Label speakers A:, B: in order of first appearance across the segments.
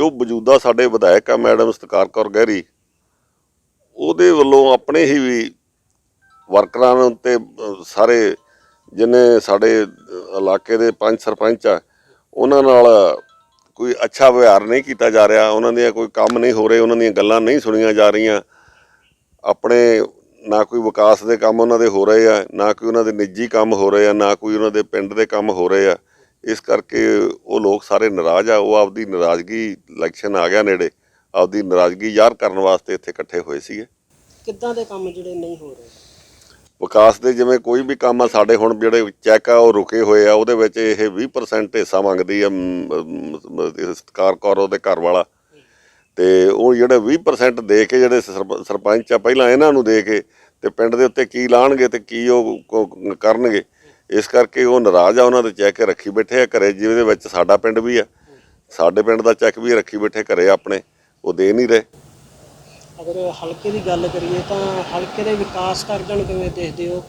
A: ਜੋ ਮੌਜੂਦਾ ਸਾਡੇ ਵਿਧਾਇਕ ਆ, ਮੈਡਮ ਸਤਕਾਰ ਕੌਰ ਗਹਿਰੀ, ਉਹਦੇ ਵੱਲੋਂ ਆਪਣੇ ਹੀ ਵੀ ਵਰਕਰਾਂ ਨੂੰ ਤੇ ਸਾਰੇ ਜਿੰਨੇ ਸਾਡੇ ਇਲਾਕੇ ਦੇ ਪੰਜ ਸਰਪੰਚ ਆ, ਉਹਨਾਂ ਨਾਲ ਕੋਈ ਅੱਛਾ ਵਿਵਹਾਰ ਨਹੀਂ ਕੀਤਾ ਜਾ ਰਿਹਾ, ਉਹਨਾਂ ਦੀਆਂ ਕੋਈ ਕੰਮ ਨਹੀਂ ਹੋ ਰਹੇ, ਉਹਨਾਂ ਦੀਆਂ ਗੱਲਾਂ ਨਹੀਂ ਸੁਣੀਆਂ ਜਾ ਰਹੀਆਂ। ਆਪਣੇ ਨਾ ਕੋਈ ਵਿਕਾਸ ਦੇ ਕੰਮ ਉਹਨਾਂ ਦੇ ਹੋ ਰਹੇ ਆ, ਨਾ ਕੋਈ ਉਹਨਾਂ ਦੇ ਨਿੱਜੀ ਕੰਮ ਹੋ ਰਹੇ ਆ, ਨਾ ਕੋਈ ਉਹਨਾਂ ਦੇ ਪਿੰਡ ਦੇ ਕੰਮ ਹੋ ਰਹੇ ਆ। ਇਸ ਕਰਕੇ ਉਹ ਲੋਕ ਸਾਰੇ ਨਾਰਾਜ਼ ਆ ਉਹ ਆਪਦੀ ਨਾਰਾਜ਼ਗੀ ਇਲੈਕਸ਼ਨ ਆ ਗਿਆ ਨੇੜੇ ਆਪਦੀ ਨਾਰਾਜ਼ਗੀ ਜ਼ਾਹਰ ਕਰਨ ਵਾਸਤੇ ਇੱਥੇ ਇਕੱਠੇ ਹੋਏ ਸੀਗੇ।
B: ਕਿੱਦਾਂ ਦੇ ਕੰਮ ਜਿਹੜੇ ਨਹੀਂ ਹੋ ਰਹੇ?
A: ਵਿਕਾਸ ਦੇ ਜਿਵੇਂ ਕੋਈ ਵੀ ਕੰਮ ਆ ਸਾਡੇ ਹੁਣ ਜਿਹੜੇ ਚੈੱਕ ਆ ਉਹ ਰੁਕੇ ਹੋਏ ਆ ਉਹਦੇ ਵਿੱਚ ਇਹ 20% ਹਿੱਸਾ ਮੰਗਦੀ ਆ ਸਤਕਾਰ ਕੌਰ ਉਹਦੇ ਘਰ ਵਾਲਾ। ਤੇ ਉਹ ਜਿਹੜੇ 20% ਦੇ ਕੇ ਜਿਹੜੇ ਸਰਪ- ਸਰਪੰਚ ਆ ਪਹਿਲਾਂ ਇਹਨਾਂ ਨੂੰ ਦੇ ਕੇ ਤੇ ਪਿੰਡ ਦੇ ਉੱਤੇ ਕੀ ਲਾਣਗੇ ਤੇ ਕੀ ਉਹ ਕਰਨਗੇ ਇਸ ਕਰਕੇ ਉਹ ਨਾਰਾਜ਼ ਆ ਉਹਨਾਂ ਦੇ ਚੈੱਕ ਰੱਖੀ ਬੈਠੇ ਆ ਘਰੇ ਜਿਹਦੇ ਵਿੱਚ ਸਾਡਾ ਪਿੰਡ ਵੀ ਆ। ਸਾਡੇ ਪਿੰਡ ਦਾ ਚੈੱਕ ਵੀ ਰੱਖੀ ਬੈਠੇ ਘਰੇ ਆਪਣੇ ਉਹ ਦੇ ਨਹੀਂ ਰਹੇ।
B: ਅਗਰ ਹਲਕੇ ਦੀ ਗੱਲ ਕਰੀਏ ਤਾਂ ਹਲਕੇ ਦੇ ਵਿਕਾਸ ਕਾਰਜਾਂ ਨੂੰ ਕਿਵੇਂ ਦੇਖਦੇ ਹੋ?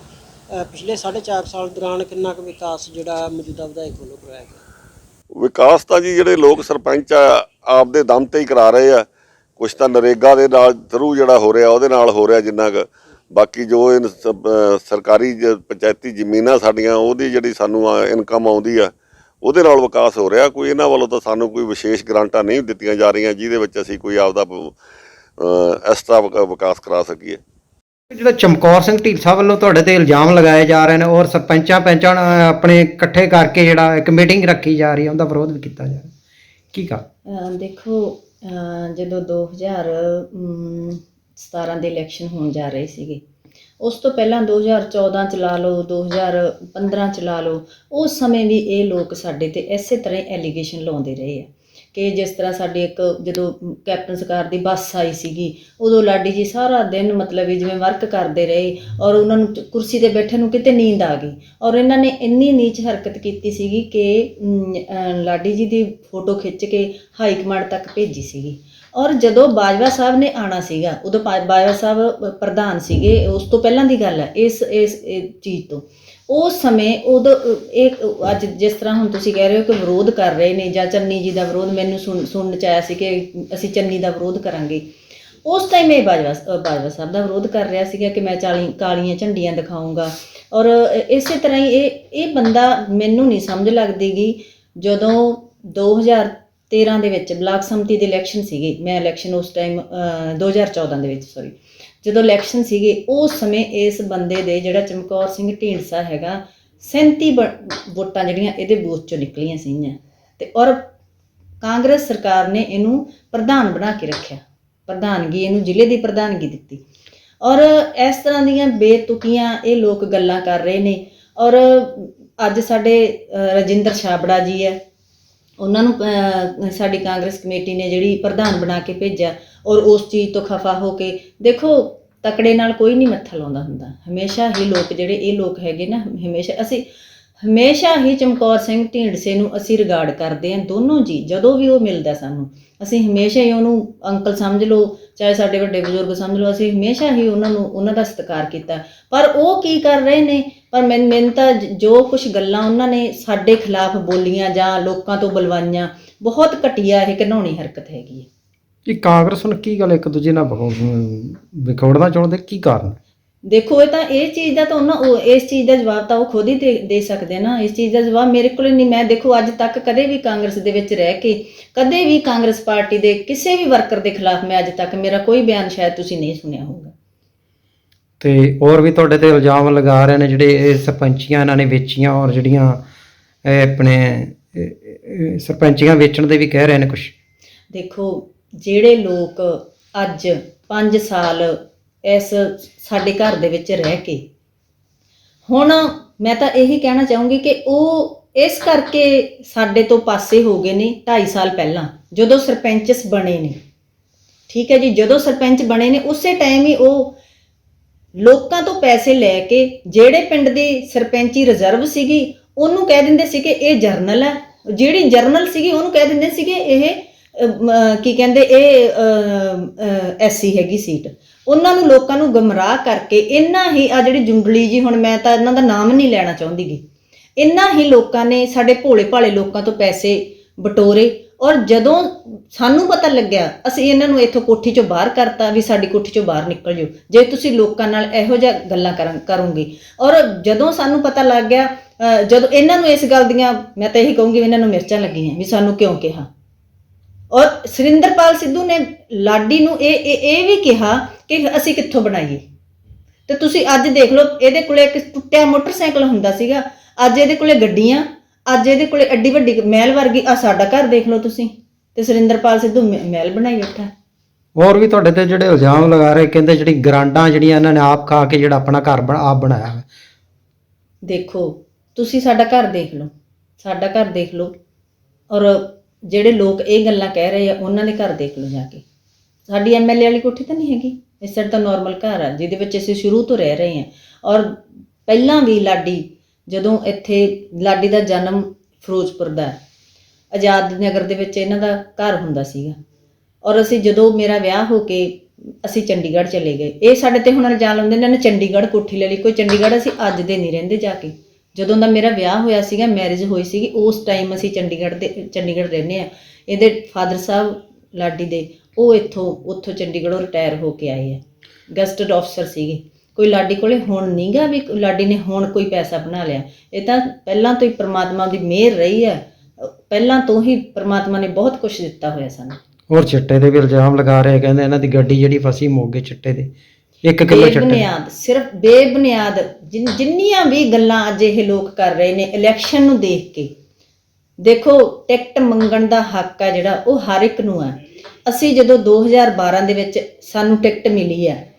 B: ਪਿਛਲੇ 4.5 ਸਾਲ ਦੌਰਾਨ ਕਿੰਨਾ ਕੁ ਵਿਕਾਸ ਜਿਹੜਾ ਮੌਜੂਦਾ ਵਿਧਾਇਕ ਵੱਲੋਂ ਕਰਵਾਇਆ ਗਿਆ?
A: ਵਿਕਾਸ ਤਾਂ ਜੀ ਜਿਹੜੇ ਲੋਕ ਸਰਪੰਚ ਆ ਆਪਦੇ ਦਮ ਤੇ ਹੀ ਕਰਾ ਰਹੇ ਆ। ਕੁਛ ਤਾਂ ਨਰੇਗਾ ਦੇ ਨਾਲ ਥਰੂ ਜਿਹੜਾ ਹੋ ਰਿਹਾ ਉਹਦੇ ਨਾਲ ਹੋ ਰਿਹਾ ਜਿੰਨਾ ਕੁ ਬਾਕੀ ਜੋ ਸਰਕਾਰੀ ਪੰਚਾਇਤੀ ਜ਼ਮੀਨਾਂ ਸਾਡੀਆਂ ਉਹਦੀ ਜਿਹੜੀ ਸਾਨੂੰ ਇਨਕਮ ਆਉਂਦੀ ਆ ਉਹਦੇ ਨਾਲ ਵਿਕਾਸ ਹੋ ਰਿਹਾ। ਕੋਈ ਇਹਨਾਂ ਵੱਲੋਂ ਤਾਂ ਸਾਨੂੰ ਕੋਈ ਵਿਸ਼ੇਸ਼ ਗ੍ਰਾਂਟਾਂ ਨਹੀਂ ਦਿੱਤੀਆਂ ਜਾ ਰਹੀਆਂ ਜਿਹਦੇ ਵਿੱਚ ਅਸੀਂ ਕੋਈ ਆਪਦਾ ਐਕਸਟਰਾ ਵਿਕਾਸ ਕਰਾ ਸਕੀਏ।
C: ਜਿਹੜਾ ਚਮਕੌਰ ਸਿੰਘ ਢੀਰਸਾ ਵੱਲੋਂ ਤੁਹਾਡੇ ਤੇ ਇਲਜ਼ਾਮ ਲਗਾਏ ਜਾ ਰਹੇ ਨੇ ਔਰ ਸਰਪੰਚਾਂ ਪੈਂਚਾਂ ਆਪਣੇ ਇਕੱਠੇ ਕਰਕੇ ਜਿਹੜਾ ਇੱਕ ਮੀਟਿੰਗ ਰੱਖੀ ਜਾ ਰਹੀ ਹੈ ਉਹਦਾ ਵਿਰੋਧ ਵੀ ਕੀਤਾ ਜਾ ਰਿਹਾ। ਕੀ ਕਾ
D: ਦੇਖੋ ਜਦੋਂ 2000 17 ਦੇ ਇਲੈਕਸ਼ਨ ਹੋਣ ਜਾ ਰਹੇ ਸੀਗੇ। ਉਸ ਤੋਂ ਪਹਿਲਾਂ 2014 ਚ ਲਾ ਲਓ 2015 ਚ ਲਾ ਲਓ, ਉਸ ਸਮੇਂ ਵੀ ਇਹ ਲੋਕ ਸਾਡੇ ਤੇ ਇਸੇ ਤਰ੍ਹਾਂ ਐਲੀਗੇਸ਼ਨ ਲਾਉਂਦੇ ਰਹੇ ਆ। ਕਿ ਜਿਸ ਤਰ੍ਹਾਂ ਸਾਡੇ ਇੱਕ ਜਦੋਂ ਕੈਪਟਨ ਸਰਕਾਰ ਦੀ ਬੱਸ ਆਈ ਸੀਗੀ, ਉਦੋਂ ਲਾਡੀ ਜੀ ਸਾਰਾ ਦਿਨ ਮਤਲਬ ਜਿਵੇਂ ਵਰਕ ਕਰਦੇ ਰਹੇ ਔਰ ਉਹਨਾਂ ਨੂੰ ਕੁਰਸੀ ਤੇ ਬੈਠੇ ਨੂੰ ਕਿਤੇ ਨੀਂਦ ਆ ਗਈ। ਔਰ ਇਹਨਾਂ ਨੇ ਇੰਨੀ ਨੀਚ ਹਰਕਤ ਕੀਤੀ ਸੀਗੀ ਕਿ ਲਾਡੀ ਜੀ ਦੀ ਫੋਟੋ ਖਿੱਚ ਕੇ ਹਾਈ ਕਮਾਂਡ ਤੱਕ ਭੇਜੀ ਸੀਗੀ। ਔਰ ਜਦੋਂ ਬਾਜਵਾ ਸਾਹਿਬ ਨੇ ਆਣਾ ਸੀਗਾ, ਉਦੋਂ ਬਾ- ਬਾਜਵਾ ਸਾਹਿਬ ਪ੍ਰਧਾਨ ਸੀਗੇ, ਉਸ ਤੋਂ ਪਹਿਲਾਂ ਦੀ ਗੱਲ ਹੈ ਇਸ ਇਸ ਚੀਜ਼ ਤੋਂ। ਉਸ ਸਮੇਂ ਉਦੋਂ ਇਹ ਅੱਜ ਜਿਸ ਤਰ੍ਹਾਂ ਹੁਣ ਤੁਸੀਂ ਕਹਿ ਰਹੇ ਹੋ ਕਿ ਵਿਰੋਧ ਕਰ ਰਹੇ ਨੇ ਜਾਂ ਚੰਨੀ ਜੀ ਦਾ ਵਿਰੋਧ, ਮੈਨੂੰ ਸੁਣ, ਸੁਣਨ ਚ ਆਇਆ ਸੀ ਕਿ ਅਸੀਂ ਚੰਨੀ ਦਾ ਵਿਰੋਧ ਕਰਾਂਗੇ। ਉਸ ਟਾਈਮ ਇਹ ਬਾਜਵਾ ਬਾਜਵਾ ਸਾਹਿਬ ਦਾ ਵਿਰੋਧ ਕਰ ਰਿਹਾ ਸੀਗਾ ਕਿ ਮੈਂ ਚਾਲੀ, ਕਾਲੀਆਂ ਝੰਡੀਆਂ ਦਿਖਾਉਂਗਾ। ਔਰ ਇਸੇ ਤਰ੍ਹਾਂ ਹੀ ਇਹ ਇਹ ਬੰਦਾ ਮੈਨੂੰ ਨਹੀਂ ਸਮਝ ਲੱਗਦੀਗੀ ਜਦੋਂ 2013 ਦੇ ਵਿੱਚ ਬਲਾਕ ਸੰਮਤੀ ਦੇ ਇਲੈਕਸ਼ਨ ਸੀਗੇ। ਮੈਂ ਇਲੈਕਸ਼ਨ ਉਸ ਟਾਈਮ 2014 ਦੇ ਵਿੱਚ ਸੌਰੀ ਜਦੋਂ ਇਲੈਕਸ਼ਨ ਸੀਗੇ, ਉਸ ਸਮੇਂ ਇਸ ਬੰਦੇ ਦੇ ਜਿਹੜਾ ਚਮਕੌਰ ਸਿੰਘ ਢੀਂਡਸਾ ਹੈਗਾ 37 ਬ- ਵੋਟਾਂ ਜਿਹੜੀਆਂ ਇਹਦੇ ਬੂਥ ਚੋਂ ਨਿਕਲੀਆਂ ਸੀਗੀਆਂ। ਤੇ ਔਰ ਕਾਂਗਰਸ ਸਰਕਾਰ ਨੇ ਇਹਨੂੰ ਪ੍ਰਧਾਨ ਬਣਾ ਕੇ ਰੱਖਿਆ। ਪ੍ਰਧਾਨਗੀ, ਇਹਨੂੰ ਜ਼ਿਲ੍ਹੇ ਦੀ ਪ੍ਰਧਾਨਗੀ ਦਿੱਤੀ। ਔਰ ਇਸ ਤਰ੍ਹਾਂ ਦੀਆਂ ਬੇਤੁਕੀਆਂ ਇਹ ਲੋਕ ਗੱਲਾਂ ਕਰ ਰਹੇ ਨੇ। ਔਰ ਅੱਜ ਸਾਡੇ ਰਜਿੰਦਰ ਛਾਬੜਾ ਜੀ ਹੈ। ਉਹਨਾਂ ਨੂੰ ਸਾਡੀ ਕਾਂਗਰਸ ਕਮੇਟੀ ਨੇ ਜਿਹੜੀ ਪ੍ਰਧਾਨ ਬਣਾ ਕੇ ਭੇਜਿਆ ਔਰ ਉਸ ਚੀਜ਼ ਤੋਂ ਖਫਾ ਹੋ ਕੇ, ਦੇਖੋ, ਤਕੜੇ ਨਾਲ ਕੋਈ ਨਹੀਂ ਮੱਥਾ ਲਾਉਂਦਾ ਹੁੰਦਾ। ਹਮੇਸ਼ਾ ਹੀ ਲੋਕ ਜਿਹੜੇ ਇਹ ਲੋਕ ਹੈਗੇ ਨਾ, ਹਮੇਸ਼ਾ ਅਸੀਂ, ਹਮੇਸ਼ਾ ਹੀ ਚਮਕੌਰ ਸਿੰਘ ਢੀਂਡਸੇ ਨੂੰ ਅਸੀਂ ਰਿਗਾਰਡ ਕਰਦੇ ਹਾਂ ਦੋਨੋਂ ਜੀ, ਜਦੋਂ ਵੀ ਉਹ ਮਿਲਦਾ ਸਾਨੂੰ। ਅਸੀਂ ਹਮੇਸ਼ਾ ਹੀ ਉਹਨੂੰ ਅੰਕਲ ਸਮਝ ਲਓ, ਚਾਹੇ ਸਾਡੇ ਵੱਡੇ ਬਜ਼ੁਰਗ ਸਮਝ ਲਓ, ਅਸੀਂ ਹਮੇਸ਼ਾ ਹੀ ਉਹਨਾਂ ਨੂੰ, ਉਹਨਾਂ ਦਾ ਸਤਿਕਾਰ ਕੀਤਾ। ਪਰ ਉਹ ਕੀ ਕਰ ਰਹੇ ਨੇ? ਪਰ ਮੈਨੂੰ ਮੈਨੂੰ ਤਾਂ ਜ- ਕੁਝ ਗੱਲਾਂ ਉਹਨਾਂ ਨੇ ਸਾਡੇ ਖਿਲਾਫ ਬੋਲੀਆਂ ਜਾਂ ਲੋਕਾਂ ਤੋਂ ਬੁਲਵਾਈਆਂ ਬਹੁਤ ਘਟੀਆ ਇਹ ਘਿਨਾਉਣੀ ਹਰਕਤ ਹੈਗੀ ਹੈ।
C: ਕਿ ਕਾਂਗਰਸ ਹੁਣ ਕੀ ਗੱਲ ਇੱਕ ਦੂਜੇ ਨਾਲ ਵਿਖਾਉਣਾ ਚਾਹੁੰਦੇ ਕੀ ਕਾਰਨ?
D: ਦੇਖੋ ਇਹ ਤਾਂ ਇਹ ਚੀਜ਼ ਦਾ ਤਾਂ ਉਹਨਾਂ ਉਹ ਇਸ ਚੀਜ਼ ਦਾ ਜਵਾਬ ਤਾਂ ਉਹ ਖੁਦ ਹੀ ਦੇ ਦੇ ਸਕਦੇ ਨਾ। ਇਸ ਚੀਜ਼ ਦਾ ਜਵਾਬ ਮੇਰੇ ਕੋਲ ਨਹੀਂ। ਮੈਂ ਦੇਖੋ ਅੱਜ ਤੱਕ ਕਦੇ ਵੀ ਕਾਂਗਰਸ ਦੇ ਵਿੱਚ ਰਹਿ ਕੇ ਕਦੇ ਵੀ ਕਾਂਗਰਸ ਪਾਰਟੀ ਦੇ ਕਿਸੇ ਵੀ ਵਰਕਰ ਦੇ ਖਿਲਾਫ ਮੈਂ ਅੱਜ ਤੱਕ ਮੇਰਾ ਕੋਈ ਬਿਆਨ ਸ਼ਾਇਦ ਤੁਸੀਂ ਨਹੀਂ ਸੁਣਿਆ ਹੋਊਗਾ।
C: ਤੇ ਹੋਰ ਵੀ ਤੁਹਾਡੇ ਤੇ ਇਲਜ਼ਾਮ ਲਗਾ ਰਹੇ ਨੇ ਜਿਹੜੇ ਇਹ ਸਰਪੰਚੀਆਂ ਇਹਨਾਂ ਨੇ ਵੇਚੀਆਂ ਔਰ ਜਿਹੜੀਆਂ ਆਪਣੇ ਸਰਪੰਚੀਆਂ ਵੇਚਣ ਦੇ ਵੀ ਕਹਿ ਰਹੇ ਨੇ ਕੁਝ
D: ਦੇਖੋ, ਜਿਹੜੇ ਲੋਕ ਅੱਜ 5 ਸਾਲ ਇਸ ਸਾਡੇ ਘਰ ਦੇ ਵਿੱਚ ਰਹਿ ਕੇ, ਹੁਣ ਮੈਂ ਤਾਂ ਇਹੀ ਕਹਿਣਾ ਚਾਹੂੰਗੀ ਕਿ ਉਹ ਇਸ ਕਰਕੇ ਸਾਡੇ ਤੋਂ ਪਾਸੇ ਹੋ ਗਏ ਨੇ 2.5 ਸਾਲ ਪਹਿਲਾਂ, ਜਦੋਂ ਸਰਪੰਚਸ ਬਣੇ ਨੇ। ਠੀਕ ਹੈ ਜੀ, ਜਦੋਂ ਸਰਪੰਚ ਬਣੇ ਨੇ, ਉਸੇ ਟਾਈਮ ਹੀ ਉਹ ਲੋਕਾਂ ਤੋਂ ਪੈਸੇ ਲੈ ਕੇ ਜਿਹੜੇ ਪਿੰਡ ਦੀ ਸਰਪੰਚੀ ਰਿਜ਼ਰਵ ਸੀਗੀ, ਉਹਨੂੰ ਕਹਿ ਦਿੰਦੇ ਸੀ ਕਿ ਇਹ ਜਰਨਲ ਹੈ। ਜਿਹੜੀ ਜਰਨਲ ਸੀਗੀ, ਉਹਨੂੰ ਕਹਿ ਦਿੰਦੇ ਸੀਗੇ ਇਹ ਕੀ ਕਹਿੰਦੇ, ਇਹ ਐਸਸੀ ਹੈਗੀ ਸੀਟ। ਉਹਨਾਂ ਨੂੰ ਲੋਕਾਂ ਨੂੰ ਗਮਰਾਹ ਕਰਕੇ ਇੰਨਾ ਹੀ ਆ ਜਿਹੜੀ ਜੁੰਡਲੀ ਜੀ, ਹੁਣ ਮੈਂ ਤਾਂ ਇਹਨਾਂ ਦਾ ਨਾਮ ਨਹੀਂ ਲੈਣਾ ਚਾਹੁੰਦੀਗੀ ਇੰਨਾ ਹੀ ਲੋਕਾਂ ਨੇ ਸਾਡੇ ਭੋਲੇ ਭਾਲੇ ਲੋਕਾਂ ਤੋਂ ਪੈਸੇ ਬਟੋਰੇ ਔਰ ਜਦੋਂ ਸਾਨੂੰ ਪਤਾ ਲੱਗਿਆ, ਅਸੀਂ ਇਹਨਾਂ ਨੂੰ ਇੱਥੋਂ ਕੋਠੀ ਚੋਂ ਬਾਹਰ ਕਰਤਾ ਵੀ ਸਾਡੀ ਕੋਠੀ ਚੋਂ ਬਾਹਰ ਨਿਕਲ ਜਾਓ। ਜੇ ਤੁਸੀਂ ਲੋਕਾਂ ਨਾਲ ਇਹੋ ਜਿਹਾ ਗੱਲਾਂ ਕਰਨ, ਕਰੋਗੇ। ਔਰ ਜਦੋਂ ਸਾਨੂੰ ਪਤਾ ਲੱਗ ਗਿਆ ਜਦੋਂ ਇਹਨਾਂ ਨੂੰ ਇਸ ਗੱਲ ਦੀਆਂ, ਮੈਂ ਤਾਂ ਇਹੀ ਕਹੂੰਗੀ ਵੀ ਇਹਨਾਂ ਨੂੰ ਮਿਰਚਾਂ ਲੱਗੀਆਂ ਵੀ ਸਾਨੂੰ ਕਿਉਂ ਕਿਹਾ। ਔਰ ਸੁਰਿੰਦਰਪਾਲ ਸਿੱਧੂ ਨੇ ਲਾਡੀ ਨੂੰ ਇਹ ਇਹ ਇਹ ਵੀ ਕਿਹਾ ਕਿ ਅਸੀਂ ਕਿੱਥੋਂ ਬਣਾਈਏ? ਤੇ ਤੁਸੀਂ ਅੱਜ ਦੇਖ ਲਓ, ਇਹਦੇ ਕੋਲੇ ਇੱਕ ਟੁੱਟਿਆ ਮੋਟਰਸਾਈਕਲ ਹੁੰਦਾ ਸੀਗਾ। ਅੱਜ ਇਹਦੇ ਕੋਲੇ ਗੱਡੀਆਂ ਅੱਜ ਇਹਦੇ ਕੋਲੇ ਐਡੀ ਵੱਡੀ ਮਹਿਲ ਵਰਗੀ ਆ ਸਾਡਾ ਘਰ ਦੇਖ ਲਓ ਤੁਸੀਂ। ਤੇ ਸੁਰਿੰਦਰਪਾਲ ਸਿੱਧੂ ਮਹਿ- ਮਹਿਲ ਬਣਾਈ ਬੈਠਾ।
C: ਹੋਰ ਵੀ ਤੁਹਾਡੇ ਤੇ ਜਿਹੜੇ ਇਲਜ਼ਾਮ ਲਗਾ ਰਹੇ ਕਹਿੰਦੇ ਜਿਹੜੀ ਗਰਾਂਟਾਂ ਜਿਹੜੀਆਂ ਇਹਨਾਂ ਨੇ ਆਪ ਖਾ ਕੇ ਜਿਹੜਾ ਆਪਣਾ ਘਰ ਬਣ- ਆਪ ਬਣਾਇਆ ਹੈ
D: ਦੇਖੋ ਤੁਸੀਂ ਸਾਡਾ ਘਰ ਦੇਖ ਲਓ। ਸਾਡਾ ਘਰ ਦੇਖ ਲਓ। ਔਰ ਜਿਹੜੇ ਲੋਕ ਇਹ ਗੱਲਾਂ ਕਹਿ ਰਹੇ ਆ ਉਹਨਾਂ ਦੇ ਘਰ ਦੇਖ ਲਓ ਜਾ ਕੇ। ਸਾਡੀ ਐਮਐਲਏ ਵਾਲੀ ਕੋਠੀ ਤਾਂ ਨਹੀਂ ਹੈਗੀ। ਇਸ ਸਾਡਾ ਤਾਂ ਨਾਰਮਲ ਘਰ ਆ ਜਿਹਦੇ ਵਿੱਚ ਅਸੀਂ ਸ਼ੁਰੂ ਤੋਂ ਰਹਿ ਰਹੇ ਹਾਂ ਔਰ ਪਹਿਲਾਂ ਵੀ ਲਾਡੀ ਜਦੋਂ ਇੱਥੇ ਲਾਡੀ ਦਾ ਜਨਮ ਫਿਰੋਜ਼ਪੁਰ ਦਾ ਹੈ। ਆਜ਼ਾਦ ਨਗਰ ਦੇ ਵਿੱਚ ਇਹਨਾਂ ਦਾ ਘਰ ਹੁੰਦਾ ਸੀਗਾ। ਔਰ ਅਸੀਂ ਜਦੋਂ ਮੇਰਾ ਵਿਆਹ ਹੋ ਕੇ ਅਸੀਂ ਚੰਡੀਗੜ੍ਹ ਚਲੇ ਗਏ, ਇਹ ਸਾਡੇ ਤੇ ਹੁਣ ਇਲਜ਼ਾਮ ਲਾਉਂਦੇ ਨੇ, ਇਹਨਾਂ ਨੇ ਚੰਡੀਗੜ੍ਹ ਕੋਠੀ ਲੈ ਲਈ, ਕੋਈ ਚੰਡੀਗੜ੍ਹ ਅਸੀਂ ਅੱਜ ਦੇ ਨਹੀਂ ਰਹਿੰਦੇ ਜਾ ਕੇ। ਜਦੋਂ ਦਾ ਮੇਰਾ ਵਿਆਹ ਹੋਇਆ ਸੀਗਾ ਮੈਰਿਜ ਹੋਈ ਸੀਗੀ, ਉਸ ਟਾਈਮ ਅਸੀਂ ਚੰਡੀਗੜ੍ਹ ਦੇ, ਚੰਡੀਗੜ੍ਹ ਰਹਿੰਦੇ ਆ ਇਹਦੇ ਫਾਦਰ ਸਾਹਿਬ ਲਾਡੀ ਦੇ, ਉਹ ਇੱਥੋਂ, ਉੱਥੋਂ ਚੰਡੀਗੜ੍ਹੋਂ ਰਿਟਾਇਰ ਹੋ ਕੇ ਆਏ ਆ। ਗਸਟਡ ਆਫਸਰ ਸੀਗੇ। ਕੋਈ ਲਾਡੀ ਕੋਲੇ ਹੁਣ ਨਹੀਂਗਾ ਵੀ ਲਾਡੀ ਨੇ ਹੁਣ ਕੋਈ ਪੈਸਾ ਬਣਾ ਲਿਆ। ਇਹ ਤਾਂ ਪਹਿਲਾਂ ਤੋਂ ਹੀ ਪ੍ਰਮਾਤਮਾ ਦੀ ਮਿਹਰ ਰਹੀ ਹੈ। ਪਹਿਲਾਂ ਤੋਂ ਹੀ ਪ੍ਰਮਾਤਮਾ ਨੇ ਬਹੁਤ ਕੁਝ ਦਿੱਤਾ ਹੋਇਆ ਸਾਨੂੰ।
C: ਹੋਰ ਚਿੱਟੇ ਦੇ ਵੀ ਇਲਜ਼ਾਮ ਲਗਾ ਰਹੇ ਕਹਿੰਦੇ ਇਹਨਾਂ ਦੀ ਗੱਡੀ ਜਿਹੜੀ ਫਸੀ ਮੋਗੇ ਚਿੱਟੇ ਦੇ। 1 ਕਿਲੋ ਚਿੱਟੇ।
D: ਬੇਬੁਨਿਆਦ ਸਿਰਫ ਬੇਬੁਨਿਆਦ ਜਿਨ- ਜਿੰਨੀਆਂ ਵੀ ਗੱਲਾਂ ਅੱਜ ਇਹ ਲੋਕ ਕਰ ਰਹੇ ਨੇ ਇਲੈਕਸ਼ਨ ਨੂੰ ਦੇਖ ਕੇ। ਦੇਖੋ ਟਿਕਟ ਮੰਗਣ ਦਾ ਹੱਕ ਹੈ ਜਿਹੜਾ ਉਹ ਹਰ ਇੱਕ ਨੂੰ ਹੈ ਅਸੀਂ ਜਦੋਂ 2012 ਦੇ ਵਿੱਚ ਸਾਨੂੰ ਟਿਕਟ ਮਿਲੀ ਹੈ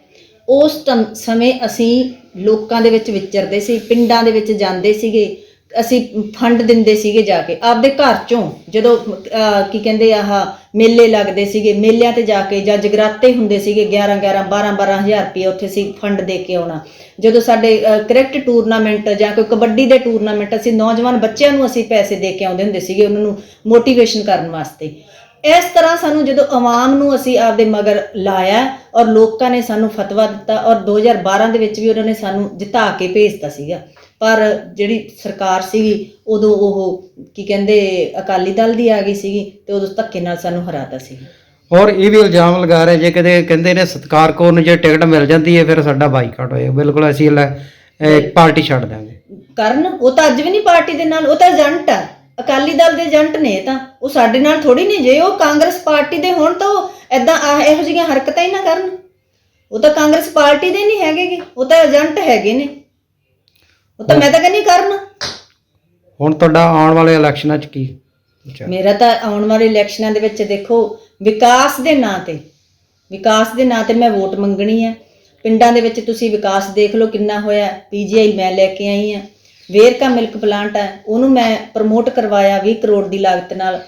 D: ਉਸ ਟਮ- ਸਮੇਂ ਅਸੀਂ ਲੋਕਾਂ ਦੇ ਵਿੱਚ ਵਿਚਰਦੇ ਸੀ ਪਿੰਡਾਂ ਦੇ ਵਿੱਚ ਜਾਂਦੇ ਸੀਗੇ ਅਸੀਂ ਫੰਡ ਦਿੰਦੇ ਸੀਗੇ ਜਾ ਕੇ ਆਪਦੇ ਘਰ ਚੋਂ ਜਦੋਂ ਅਹ, ਕੀ ਕਹਿੰਦੇ ਆਹ ਮੇਲੇ ਲੱਗਦੇ ਸੀਗੇ ਮੇਲਿਆਂ ਤੇ ਜਾ ਕੇ ਜਾਂ ਜਗਰਾਤੇ ਹੁੰਦੇ ਸੀਗੇ 11 11 12 12000 ਰੁਪਏ ਉੱਥੇ ਅਸੀਂ ਫੰਡ ਦੇ ਕੇ ਆਉਣਾ। ਜਦੋਂ ਸਾਡੇ ਕ੍ਰਿਕਟ ਟੂਰਨਾਮੈਂਟ ਜਾਂ ਕੋਈ ਕਬੱਡੀ ਦੇ ਟੂਰਨਾਮੈਂਟ ਅਸੀਂ ਨੌਜਵਾਨ ਬੱਚਿਆਂ ਨੂੰ ਅਸੀਂ ਪੈਸੇ ਦੇ ਕੇ ਆਉਂਦੇ ਹੁੰਦੇ ਸੀਗੇ ਉਹਨਾਂ ਨੂੰ ਮੋਟੀਵੇਸ਼ਨ ਕਰਨ ਵਾਸਤੇ। ਇਸ ਤਰ੍ਹਾਂ ਸਾਨੂੰ ਜਦੋਂ ਆਵਾਮ ਨੂੰ ਅਸੀਂ ਆਪਦੇ ਮਗਰ ਲਾਇਆ ਔਰ ਲੋਕਾਂ ਨੇ ਸਾਨੂੰ ਫਤਵਾ ਦਿੱਤਾ ਔਰ 2012 ਦੇ ਵਿੱਚ ਵੀ ਉਹਨਾਂ ਨੇ ਸਾਨੂੰ ਜਿਤਾ ਕੇ ਭੇਜਤਾ ਸੀਗਾ ਪਰ ਜਿਹੜੀ ਸਰਕਾਰ ਸੀਗੀ ਉਦੋਂ ਉਹ ਕੀ ਕਹਿੰਦੇ ਅਕਾਲੀ ਦਲ ਦੀ ਆ ਗਈ ਸੀਗੀ ਤੇ ਉਦੋਂ ਧੱਕੇ ਨਾਲ ਸਾਨੂੰ ਹਰਾਤਾ ਸੀ
C: ਔਰ ਇਹ ਵੀ ਇਲਜ਼ਾਮ ਲਗਾ ਰਹੇ ਜੇ ਕਦੇ ਕਹਿੰਦੇ ਨੇ ਸਤਕਾਰ ਕੌਰ ਨੂੰ ਜੇ ਟਿਕਟ ਮਿਲ ਜਾਂਦੀ ਹੈ ਫਿਰ ਸਾਡਾ ਬਾਈਕਾਟ ਹੋਏਗਾ ਬਿਲਕੁਲ ਅਸੀਂ ਲੈ ਪਾਰਟੀ ਛੱਡ ਦਾਂਗੇ
D: ਕਰਨ ਉਹ ਤਾਂ ਅੱਜ ਵੀ ਨਹੀਂ ਪਾਰਟੀ ਦੇ ਨਾਲ ਉਹ ਤਾਂ ਏਜੰਟ ਆ। ਅਕਾਲੀ ਦਲ ਦੇ ਏਜੰਟ ਨੇ ਤਾਂ ਉਹ ਸਾਡੇ ਨਾਲ ਥੋੜੀ ਨਹੀਂ ਜੇ ਉਹ ਕਾਂਗਰਸ ਪਾਰਟੀ ਦੇ ਹੋਣ ਤਾਂ ਐਦਾਂ ਇਹੋ ਜਿਹੀਆਂ ਹਰਕਤਾਂ ਹੀ ਨਾ ਕਰਨ। ਉਹ ਤਾਂ ਕਾਂਗਰਸ ਪਾਰਟੀ ਦੇ ਨਹੀਂ ਹੈਗੇਗੇ ਉਹ ਤਾਂ ਏਜੰਟ ਹੈਗੇ ਨੇ। ਉਹ ਤਾਂ ਮੈਂ ਤਾਂ ਕਹਿੰਦੀ ਕਰਨ।
C: ਹੁਣ ਤੁਹਾਡਾ ਆਉਣ ਵਾਲੇ ਇਲੈਕਸ਼ਨਾਂ 'ਚ ਕੀ ਵਿਚਾਰ?
D: ਮੇਰਾ ਤਾਂ ਆਉਣ ਵਾਲੇ ਇਲੈਕਸ਼ਨਾਂ ਦੇ ਵਿੱਚ ਦੇਖੋ ਵਿਕਾਸ ਦੇ ਨਾਂ ਤੇ ਵਿਕਾਸ ਦੇ ਨਾਂ ਤੇ ਮੈਂ ਵੋਟ ਮੰਗਣੀ ਹੈ ਪਿੰਡਾਂ ਦੇ ਵਿੱਚ ਤੁਸੀਂ ਵਿਕਾਸ ਦੇਖ ਲਓ ਕਿੰਨਾ ਹੋਇਆ ਪੀਜੀਆਈ ਮੈਂ ਲੈ ਕੇ ਆਈ ਹਾਂ ਵੇਰਕਾ ਮਿਲਕ ਪਲਾਂਟ ਹੈ, ਉਹਨੂੰ ਮੈਂ ਪ੍ਰਮੋਟ ਕਰਵਾਇਆ 20 ਕਰੋੜ ਦੀ ਲਾਗਤ ਨਾਲ।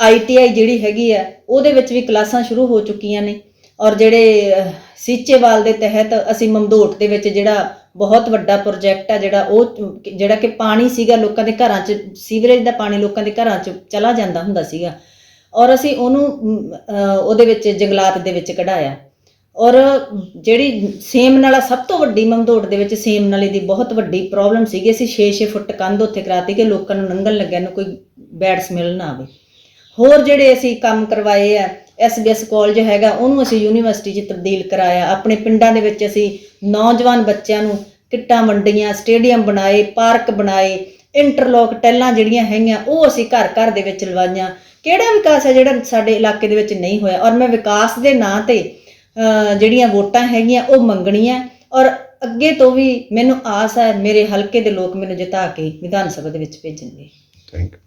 D: ਆਈਟੀਆਈ ਜਿਹੜੀ ਹੈਗੀ ਆ ਉਹਦੇ ਵਿੱਚ ਵੀ ਕਲਾਸਾਂ ਸ਼ੁਰੂ ਹੋ ਚੁੱਕੀਆਂ ਨੇ। ਔਰ ਜਿਹੜੇ ਸੀਚੇਵਾਲ ਦੇ ਤਹਿਤ ਅਸੀਂ ਮਮਦੋਟ ਦੇ ਵਿੱਚ ਜਿਹੜਾ ਬਹੁਤ ਵੱਡਾ ਪ੍ਰੋਜੈਕਟ ਆ, ਜਿਹੜਾ ਉਹ, ਜਿਹੜਾ ਕਿ ਪਾਣੀ ਸੀਗਾ ਲੋਕਾਂ ਦੇ ਘਰਾਂ 'ਚ, ਸੀਵਰੇਜ ਦਾ ਪਾਣੀ ਲੋਕਾਂ ਦੇ ਘਰਾਂ 'ਚ ਚਲਾ ਜਾਂਦਾ ਹੁੰਦਾ ਸੀਗਾ। ਔਰ ਅਸੀਂ ਉਹਨੂੰ ਉਹਦੇ ਵਿੱਚ ਜੰਗਲਾਤ ਦੇ ਵਿੱਚ ਕਢਾਇਆ। ਔਰ ਜਿਹੜੀ ਸੇਮ ਨਾਲਾ ਸਭ ਤੋਂ ਵੱਡੀ ਮਮਦੋੜ ਦੇ ਵਿੱਚ ਸੇਮ ਨਾਲੇ ਦੀ ਬਹੁਤ ਵੱਡੀ ਪ੍ਰੋਬਲਮ ਸੀਗੀ, ਅਸੀਂ 6-6 ਫੁੱਟ ਕੰਧ ਉੱਥੇ ਕਰਾਤੀ ਕਿ ਲੋਕਾਂ ਨੂੰ ਲੰਘਣ ਲੱਗਿਆ ਨੂੰ ਕੋਈ ਬੈਡ ਸਮੈਲ ਨਾ ਆਵੇ। ਹੋਰ ਜਿਹੜੇ ਅਸੀਂ ਕੰਮ ਕਰਵਾਏ ਆ ਐਸਬੀਐਸ ਕਾਲਜ ਹੈਗਾ, ਉਹਨੂੰ ਅਸੀਂ ਯੂਨੀਵਰਸਿਟੀ 'ਚ ਤਬਦੀਲ ਕਰਾਇਆ। ਆਪਣੇ ਪਿੰਡਾਂ ਦੇ ਵਿੱਚ ਅਸੀਂ ਨੌਜਵਾਨ ਬੱਚਿਆਂ ਨੂੰ ਕਿੱਟਾਂ ਵੰਡੀਆਂ ਸਟੇਡੀਅਮ ਬਣਾਏ ਪਾਰਕ ਬਣਾਏ ਇੰਟਰਲੋਕ ਟੈਲਾਂ ਜਿਹੜੀਆਂ ਹੈਗੀਆਂ, ਉਹ ਅਸੀਂ ਘਰ ਘਰ ਦੇ ਵਿੱਚ ਲਵਾਈਆਂ। ਕਿਹੜਾ ਵਿਕਾਸ ਹੈ ਜਿਹੜਾ ਸਾਡੇ ਇਲਾਕੇ ਦੇ ਵਿੱਚ ਨਹੀਂ ਹੋਇਆ? ਔਰ ਮੈਂ ਵਿਕਾਸ ਦੇ ਨਾਂ ਤੇ ਜਿਹੜੀਆਂ ਵੋਟਾਂ ਹੈਗੀਆਂ, ਉਹ ਮੰਗਣੀਆਂ। ਔਰ ਅੱਗੇ ਤੋਂ ਵੀ ਮੈਨੂੰ ਆਸ ਹੈ, ਮੇਰੇ ਹਲਕੇ ਦੇ ਲੋਕ ਮੈਨੂੰ ਜਿਤਾ ਕੇ ਵਿਧਾਨ ਸਭਾ ਦੇ ਵਿੱਚ ਭੇਜਣਗੇ।
C: Thank you